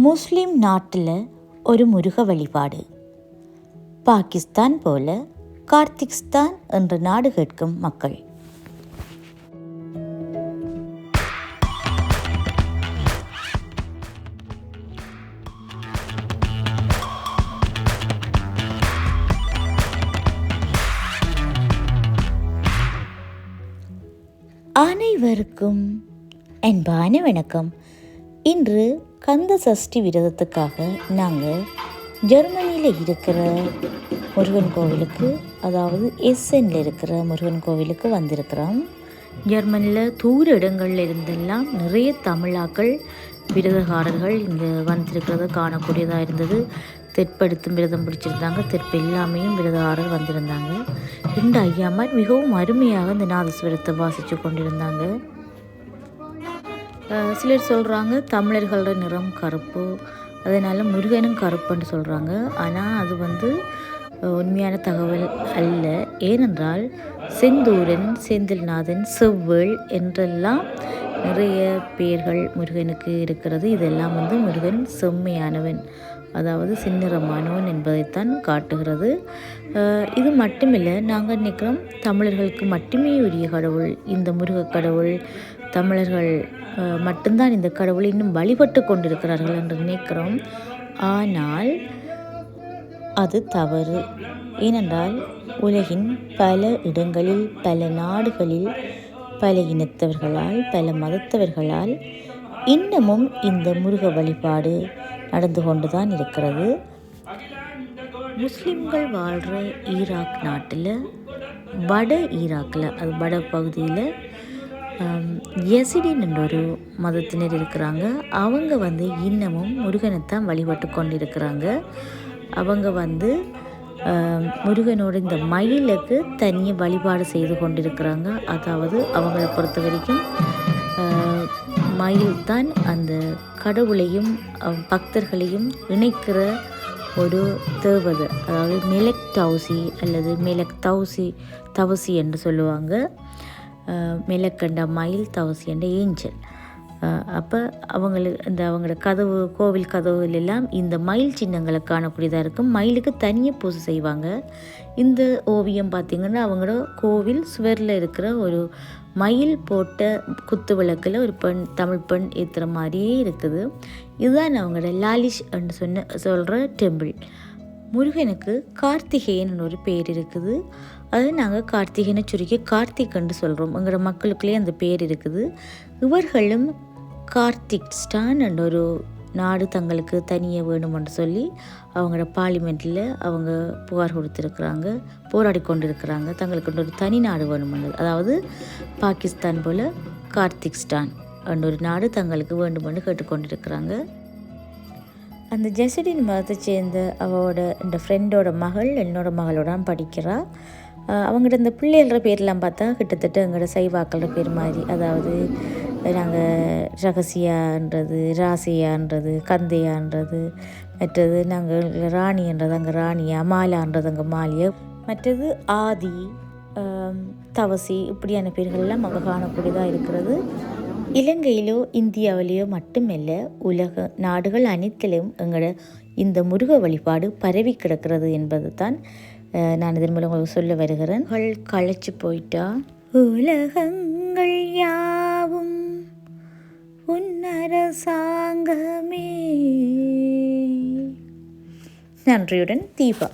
முஸ்லிம் நாட்டில் ஒரு முருக வழிபாடு. பாகிஸ்தான் போல கார்த்திக்ஸ்தான் என்ற நாடு கேட்கும் மக்கள். அனைவருக்கும் அன்பான வணக்கம். இன்று கந்த சஷ்டி விரதத்துக்காக நாங்கள் ஜெர்மனியில் இருக்கிற முருகன் கோவிலுக்கு அதாவது எஸ்என்ல இருக்கிற முருகன் கோவிலுக்கு வந்திருக்கிறோம். ஜெர்மனியில் தூர இடங்கள்ல இருந்தெல்லாம் நிறைய தமிழாக்கள் விரதகாரர்கள் இங்கே வந்திருக்கிறத காணக்கூடியதாக இருந்தது. தெற்படுத்தும் விரதம் பிடிச்சிருந்தாங்க. தெற்பு எல்லாமையும் விரதகாரர் வந்திருந்தாங்க. ரெண்டு ஐயாமார் மிகவும் அருமையாக இந்த நாதஸ்வரத்தை வாசித்து கொண்டிருந்தாங்க. சிலர் சொல்கிறாங்க தமிழர்களோட நிறம் கருப்பு. அதனால் முருகனும் கருப்புன்னு சொல்கிறாங்க ஆனால் அது வந்து உண்மையான தகவல் அல்ல. ஏனென்றால் செந்தூரன் செந்தில்நாதன் செவ்வேள் என்றெல்லாம் நிறைய பேர்கள் முருகனுக்கு இருக்கிறது. இதெல்லாம் வந்து முருகன் செம்மையானவன். அதாவது சின்னிறமானவன் என்பதைத்தான் காட்டுகிறது. இது மட்டுமில்லை நாங்கள் நினைக்கிறோம் தமிழர்களுக்கு மட்டுமே உரிய கடவுள். இந்த முருக கடவுள் தமிழர்கள் மட்டும்தான் இந்த கடவுள் இன்னும் வழிபட்டு கொண்டிருக்கிறார்கள் என்று நினைக்கிறோம். ஆனால் அது தவறு. ஏனென்றால் உலகின் பல இடங்களில் பல நாடுகளில் பல இனத்தவர்களால் பல மதத்தவர்களால் இன்னமும் இந்த முருக வழிபாடு நடந்து கொண்டுதான் இருக்கிறது. முஸ்லிம்கள் வாழ்கிற ஈராக் நாட்டில் வட ஈராக்கில் அது வட பகுதியில் எசிடின் என்ற ஒரு மதத்தினர் இருக்கிறாங்க. அவங்க வந்து இன்னமும் முருகனைத்தான் வழிபட்டு கொண்டு இருக்கிறாங்க அவங்க வந்து முருகனோட இந்த மயிலுக்கு தனியாக வழிபாடு செய்து கொண்டிருக்கிறாங்க. அதாவது அவங்கள பொறுத்த வரைக்கும் மயில் தான் அந்த கடவுளையும் பக்தர்களையும் இணைக்கிற ஒரு தேவதை. அதாவது மிளக் தௌசி அல்லது மிளக் தௌசி தவசி என்று சொல்லுவாங்க. அஹ், மயில் தவசி என்ற ஏஞ்சல். அப்போ அவங்களுக்கு இந்த அவங்களோட கதவு கோவில் கதவுகள் எல்லாம் இந்த மயில் சின்னங்களை காணக்கூடியதாக இருக்கும். மயிலுக்கு தனியாக பூஜை செய்வாங்க. இந்த ஓவியம் பார்த்திங்கன்னா அவங்களோட கோவில் சுவரில் இருக்கிற ஒரு மயில் போட்ட குத்து விளக்கில் ஒரு பெண் தமிழ் பெண் ஏற்றுற மாதிரியே இருக்குது. இதுதான் அவங்களோட லாலிஷ் என்று சொன்ன சொல்கிற டெம்பிள் முருகனுக்கு கார்த்திகேயன் ஒரு பேர் இருக்குது. அது நாங்கள் கார்த்திகேயனை சுருக்கி கார்த்திக்ன்னு சொல்கிறோம் எங்களோட மக்களுக்குள்ளே அந்த பேர் இருக்குது. இவர்களும் கார்த்திக் ஸ்டான் என்ற ஒரு நாடு தங்களுக்கு தனியாக வேணுமென்று சொல்லி அவங்களோட பார்லிமெண்ட்டில் அவங்க புகார் கொடுத்துருக்குறாங்க போராடி கொண்டிருக்கிறாங்க. தங்களுக்கு ஒரு தனி நாடு வேணுமென்று அதாவது பாகிஸ்தான் போல் கார்த்திக்ஸ்டான் என்ற ஒரு நாடு தங்களுக்கு வேண்டுமென்று கேட்டுக்கொண்டிருக்கிறாங்க அந்த ஜெசடின் மதத்தை சேர்ந்த அவளோட இந்த ஃப்ரெண்டோட மகள் என்னோட மகளோட படிக்கிறாள் அவங்கள்ட்ட இந்த பிள்ளைகள பேர்லாம் பார்த்தா கிட்டத்தட்ட எங்களோட சைவாக்களோட பேர் மாதிரி. அதாவது நாங்கள் ரகசியான்றது ராசியான்றது கந்தையான்றது மற்றது நாங்கள் ராணின்றது அங்கே ராணியா மாலான்றது அங்கே மாலியா மற்றது ஆதி தவசி இப்படியான பேர்கள்லாம் அங்கே காணக்கூடியதாக இருக்கிறது. இலங்கையிலோ இந்தியாவிலேயோ மட்டுமல்ல உலக நாடுகள் அனைத்திலும் எங்களோட இந்த முருக வழிபாடு பரவி கிடக்கிறது என்பது தான் நான் இதன் மூலம் உங்களுக்கு சொல்ல வருகிறேன். களைச்சு போயிட்டா? உலகங்கள் யா உன்னரசாங்கமே. நன்றியுடன் தீபா.